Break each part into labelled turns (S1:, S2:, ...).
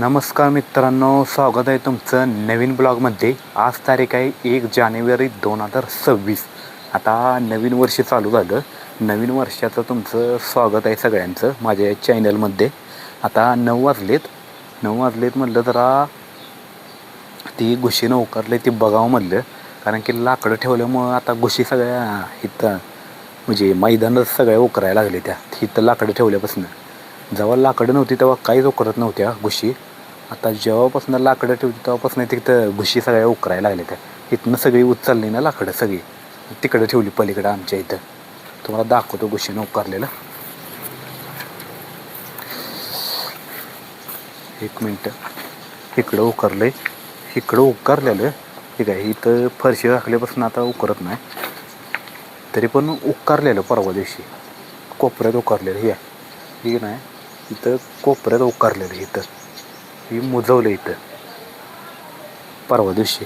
S1: नमस्कार मित्रांनो स्वागत आहे तुमचं नवीन ब्लॉगमध्ये. आज तारीख आहे एक जानेवारी दोन हजार सव्वीस. आता नवीन वर्ष चालू झालं. नवीन वर्षाचं तुमचं स्वागत आहे सगळ्यांचं माझ्या चॅनलमध्ये. आता नऊ वाजलेत. नऊ वाजलेत म्हटलं जरा ती घुशीनं उकारले ती बघावं म्हणलं. कारण की लाकडं ठेवल्यामुळं आता घुशी सगळ्या इथं म्हणजे मैदानात सगळ्या उकरायला लागले त्या. इथं लाकडं ठेवल्यापासून. जेव्हा लाकडं नव्हती तेव्हा काहीच उकरत नव्हत्या घुशी. आता जेव्हापासून लाकडं ठेवली तेव्हापासून तिथं घुशी सगळ्या उकरायला लागल्या त्या. इथनं सगळी उचलली ना लाकडं सगळी. तिकडं ठेवली पलीकडं आमच्या इथं. तुम्हाला दाखवतो घुशीनं उकारलेलं. एक मिनटं. इकडं उकरलंय. इकडं उकारलेलं. ठीक आहे इथं फरशी राखल्यापासून आता उकरत नाही. तरी पण उकारलेलं परवा दिवशी. कोपऱ्यात उकारलेलं हे. ठीक नाही इथं कोपऱ्यात उकारलेलं इथं. ही मुजवलं इथं. परवा दिवशी.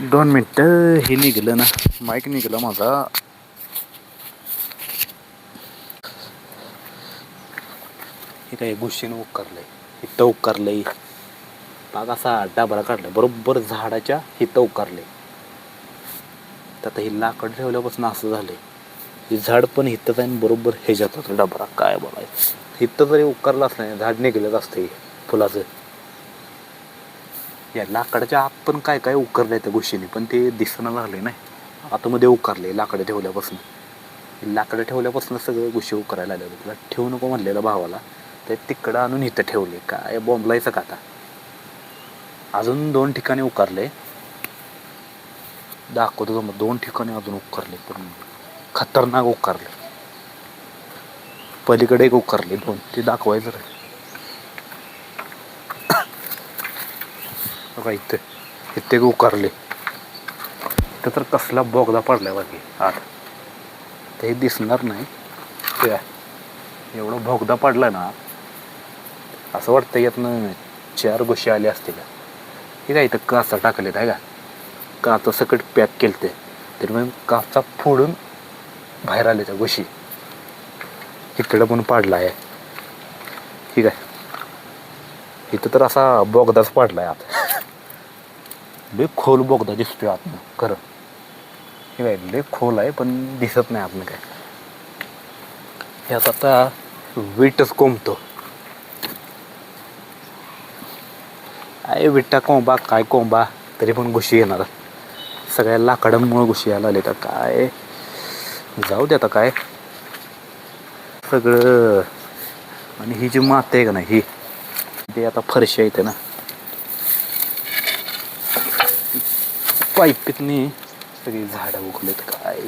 S1: दोन मिनटं हे निघलं ना. माईक निघला माझा. हे काय गुशीनं उकारलंय इथं उकारलंय बाग असा डाबरा काढलाय बरोबर झाडाच्या हिथं उकारलंय तर आता हे लाकड ठेवल्यापासून असं झालंय. हे झाड पण हिथंच आहे बरोबर ह्याच्यात होतं डबरा. काय बोलायचं? इथं जरी उकारलं असलं नाही झाड निघलेलं असतं फुलाचं. या लाकडाच्या आत पण काय काय उकरलंय त्या गोष्टीने पण ते दिसणं लागले नाही आतमध्ये उकारले लाकडं ठेवल्यापासून. लाकडं ठेवल्यापासून सगळं गुशी उकरायला लागले तुला ठेवू नको म्हणलेलं भावाला ते तिकडं आणून इथं ठेवले. काय बॉम्बलायचं का आता? अजून दोन ठिकाणी उकारले दाखवतो मग दोन ठिकाणी अजून उकारले पण खतरनाक उकारले पलीकडे एक उकारले दोन ते दाखवायचं रे. बघा इथे इथे एक उकारले. इथं तर कसला बोगदा पडलाय बाकी आत. ते दिसणार नाही. ते एवढा भोगदा पडला ना असं वाटतं यातनं चार गोष्टी आल्या असतील. हे काय इथं काचा टाकलेत आहे का? काचा सकट पॅक केलं ते तरी मग काचा फोडून बाहेर आले त्या गोशी इकडं पण पाडला आहे. ठीक आहे. इथं तर असा बोगदाच पाडलाय आता. लय खोल बोगदा दिसतोय आतनं खरं. ठीक आहे लय खोल आहे पण दिसत नाही आतनं काय. ह्यात आता वीटच कोंबतो. आहे विटा कोंबा काय कोंबा तरी पण घुशी येणार. सगळ्या लाकडांमुळे घुशी यायला आले तर काय? जाऊ दे आता काय. सगळं. आणि ही जी माती आहे का नाही ही. ते आता फरशी येते ना. पाईपीतनी सगळी झाडं उगलेत काय.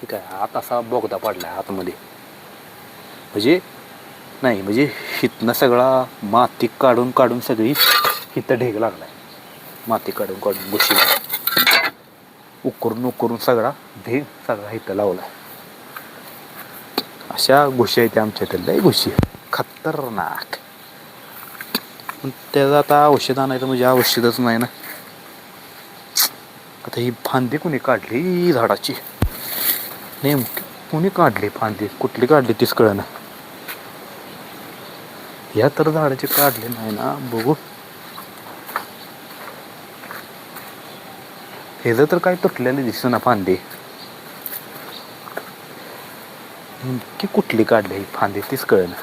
S1: ठीक आहे आत असा बोगदा पडलाय आतमध्ये. म्हणजे नाही म्हणजे हिथनं सगळा माती काढून काढून सगळी हिथं ढेग लागलाय. माती काढून काढून गुशी उकरून उकरून सगळा ढेग सगळा हिथं लावलाय. अशा घुशी आहेत आमच्या इथं. लय गुशी खतरनाक. पण त्याचं आता औषध आणायचं म्हणजे औषधच नाही ना. आता ही फांदी कुणी काढली? झाडाची. नेमकी कुणी काढली फांदी? कुठली काढली तीच कळना. या तर झाडाची काढली नाही ना. बघू. हे तर काय तुटलेली दिसत ना फांदी. नेमकी कुठली काढली ही फांदी? तीच कळना.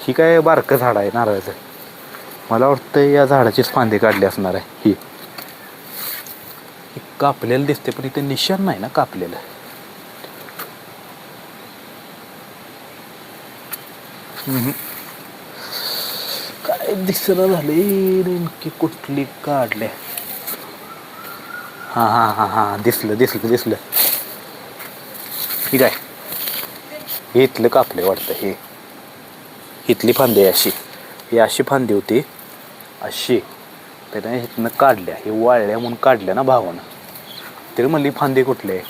S1: ही काय बारकं झाड आहे नारळाचं. मला वाटतं या झाडाचीच फांदी काढली असणार आहे ही. कापलेलं दिसते पण इथे निशाण नाही ना कापलेलं. काय दिसणं झाले नेमकी कुठली काढले? हा हा हा हा दिसलं दिसलं दिसलं. ठीक आहे हे इथलं कापलं वाटतं हे. इथली फांदी आहे अशी. ही अशी फांदी होती. अशी. त्याने इथनं काढल्या. हे वाळल्या म्हणून काढल्या ना भावानं. तरी म्हणली फांदी कुठली आहे?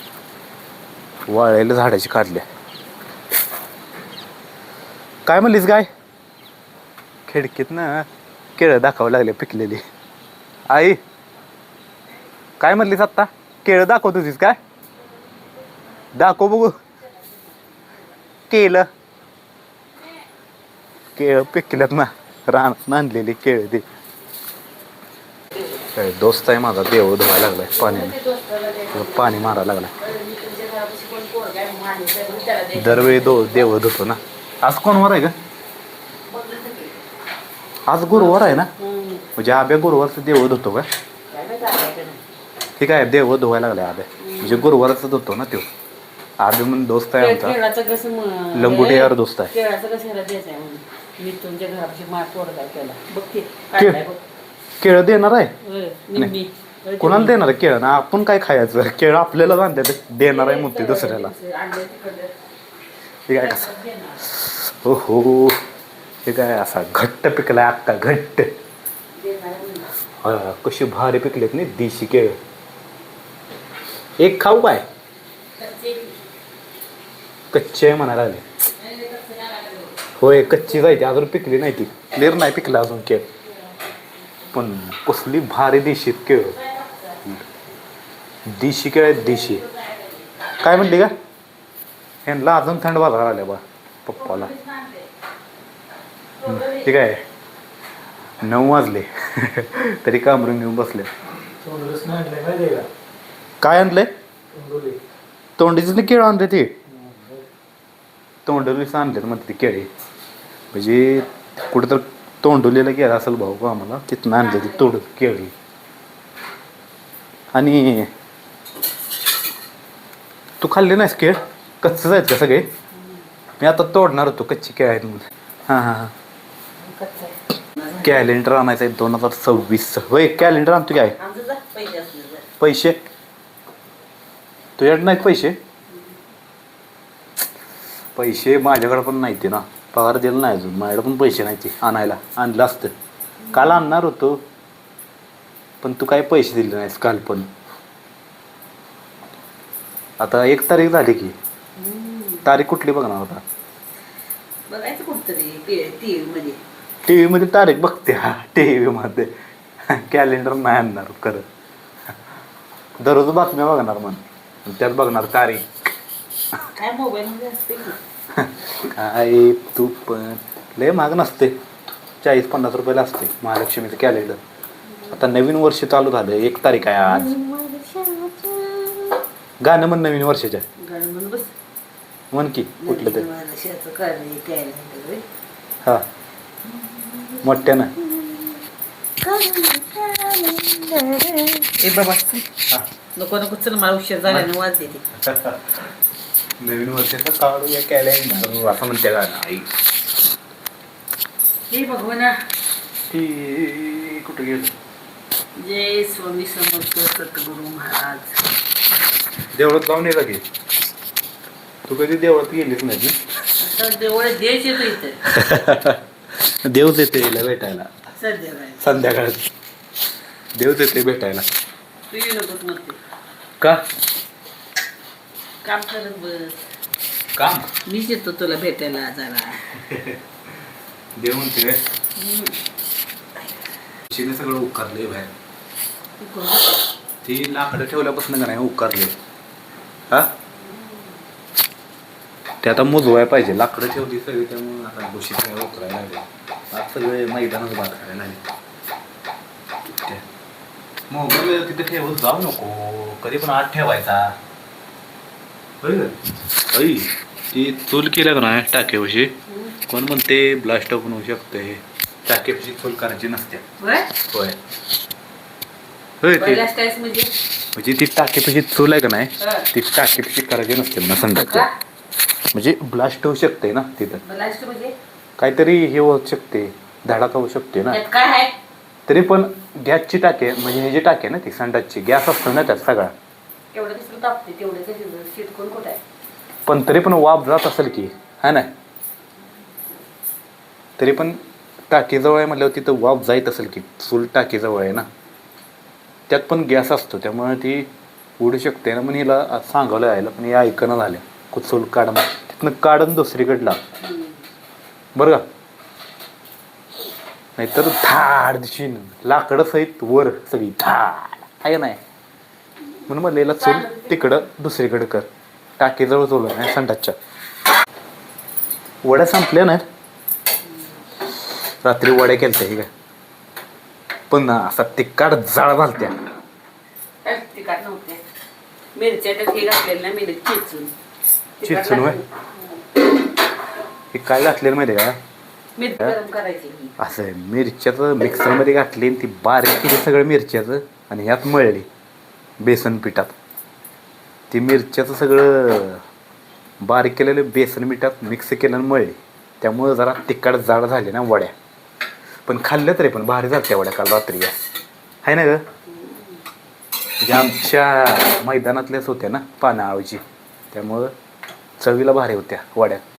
S1: वाळलेल्या झाडाची काढल्या. काय म्हणलीस काय खिडकीत ना केळं दाखवावं लागले पिकलेली. आई काय म्हणलीस आत्ता? केळं दाखवत होतीस काय? दाखव बघू. केलं? केळं पिकलं ना. रानात आणलेली केळ दे काय दोस्त आहे माझा देव धुवायला लागलाय पाण्याने पाणी मारायला लागलाय. दरवेळी दो देव धुतो ना. आज कोणवर आहे का आज गुरुवार आहे ना? म्हणजे आब्या गुरुवारचं देव धुतो का ठीक आहे देव धुवायला लागलाय आब्या. म्हणजे गुरुवारच धुतो ना तो आब्या म्हणून दोस्त आहे आमचा.
S2: केळाचं कसं म-
S1: लंगोटी यार दोस्त आहे.
S2: केळाचं कशाला द्यायचं आहे म्हणून. मी तुमच्या घरापाशी माठ तोडला केला बघ ते काढलाय बघ.
S1: केळ देणार आहे?
S2: होय, निम्मी. होय,
S1: कोणाला देणार आहे केळ ना आपण काय खायचं? केळ आपल्याला आणते देणार आहे म्हणते दुसऱ्याला.
S2: तिकडलं.
S1: हे काय कसं? हो हो. हे काय असा घट्ट पिकलाय अक्का घट्ट.
S2: देणार.
S1: हा, कशी भारी पिकलेत नाही देशी केळ एक खाऊ काय? कच्चे आहे म्हणायला लागले. होय कच्ची जायची. अजून पिकली नाही ती. क्लिअर नाही पिकला अजून केळ. पण कसली भारी देशी केळ. देशी केळ आहेत देशी. काय म्हणली का ह्यांना अजून थंड वाजायला आल्या बा पप्पाला. ठीक आहे. नऊ वाजले. तरी कामरून घेऊन बसले. काय आणलंय?
S3: तोंडोली.
S1: तोंडीचं केळं आणले ते. तोंडलीच आणले म्हणते ते केळे. म्हणजे कुठं तर तोंडोलीला गेला असेल भाऊ का आम्हाला तिथनं आणले ते तोड केळी. आणि तू खाल्ले नाहीस केळ? कच्चच आहेत का सगळे? मी आता तोडणार होतो कच्ची केळ आहेत म्हणून. हां हां हां. कॅलेंडर आणायचं आहे दोन हजार सव्वीस. होय कॅलेंडर आणतो काय.
S2: पैसे?
S1: तुझ्याकडे नाहीत पैसे? पैसे माझ्याकडे पण नाही ते ना. पगार दिला नाही अजून. माझ्याकडे पण पैसे नाही ते आणायला. आणलं असतं. काल आणणार होतो. पण तू काही पैसे दिले नाहीस काल पण. आता एक तारीख झाली की. तारीख कुठली बघणार होता
S2: बघायचं कुठतरी टीव्ही मध्ये.
S1: टी व्हीमध्ये तारीख बघते. हा टी व्हीमध्ये कॅलेंडर नाही आणणार. खरं. दररोज बातम्या बघणार मन त्यात बघणार तारीख.
S2: काय मोबाईल मध्ये असते की?
S1: काय तू पण. लय महाग नसते. चाळीस पन्नास रुपयाला असते. महालक्ष्मीचं कॅलेंडर आता नवीन वर्ष चालू झालं. एक तारीख आहे आज. गाणं म्हण नवीन वर्षाच्या.
S2: बस.
S1: म्हण की कुठलं तरी.
S2: वर्षाचं काढले कॅलेंडर
S1: हा. मोठ्यानं.
S2: ए बाबा चल. नको नको चल मला उशीर झाल्याने वाज देते
S1: नवीन वर्षाचं काढूया कॅलेंडर असं म्हणते गाणं आई.
S2: हे भगवाना.
S1: ती कुठं गेलं?
S2: जय स्वामी समर्थ सद्गुरु महाराज.
S1: देवळात जाऊन ये की तू कधी देवळात गेलीच नाही ना?
S2: आता देवळ देश येतो इथं.
S1: देवच येते याला भेटायला.
S2: सध्या
S1: संध्याकाळी. देवच येते भेटायला.
S2: तू येऊ नकोस म्हणते.
S1: का?
S2: काम करत बस
S1: काम?
S2: मीच येतो तुला भेटायला जरा.
S1: देव म्हणते शिने सगळं उकारले बाहेर. ती लाकडं ठेवल्यापासून का नाही उकारले? हा? ते आता मोजवाय पाहिजे. लाकडं ठेवली सगळी त्यामुळे आता गोष्टी सगळ्या उकरायला लागले आज सगळे मैदानच बाद करायला लागले. मोबाईल तिथे ठेवत जाऊ नको. कधी पण आत ठेवायचा. होय ती चूल केल्या का नाही टाकेवशी कोण म्हणते ब्लास्ट पण होऊ शकते टाकेवशी चूल करायची नसते
S2: होय?
S1: होय. ते.
S2: म्हणजे
S1: ती टाकेपशी चूल आहे का नाही. ती टाकेपशी करायची नसते ना संध्याची
S2: का?
S1: म्हणजे ब्लास्ट होऊ शकते ना तिथं.
S2: म्हणजे?
S1: काहीतरी हे होऊ शकते धडाका होऊ शकते ना. तरी पण गॅसची टाकी म्हणजे हे जी टाकी ना ती संडासची गॅस असतो ना त्यात सगळा.
S2: तापते कोण कुठं आहे?
S1: पण तरी पण वाफ जात असेल की. है ना? तरी पण टाकीजवळ आहे म्हटल्यावर तिथं वाफ जाईत असेल की. चूल टाकीजवळ आहे ना? त्यात पण गॅस असतो त्यामुळे ती उडू शकते ना. मग हिला आज सांगावलं यायला पण हे ऐकणं झालं. कुचूल काढ तिथनं काढून दुसरीकडला.
S2: बर
S1: बरं का? नाहीतर धाड दिशीन लाकडं सहित वर सगळी. धाड. आहे नाही? म्हणून म्हणलं याला चूल तिकडं दुसरीकडं कर. टाकीजवळ चोल नाही संडासच्या. वड्या संपल्या नाहीत रात्री वड्या केलत्या हे काय? पण असा तिखट जाळ घालत्या.
S2: काय तिखट मिरच्या हे घातलेलं ना मिरची. चिचून. तिखट
S1: चिचून होय?
S2: लागलं.
S1: हे काय घातलेलं माहिती का. असं आहे, मिरच्याचं मिक्सरमध्ये घातली आणि ती बारीक केली सगळं मिरच्याचं आणि ह्यात मळली. बेसन पिठात. ती मिरच्याचं सगळं बारीक केलेलं बेसन पिठात मिक्स केलं आणि मळली. त्यामुळं जरा तिखट जाड झाले ना वड्या. पण खाल्ल्या तरी पण भारी झाल्या वड्या काल रात्री. या आहे ना ग? म्हणजे आमच्या मैदानातल्याच होत्या ना पानावची त्यामुळं चवीला भारी होत्या वड्या.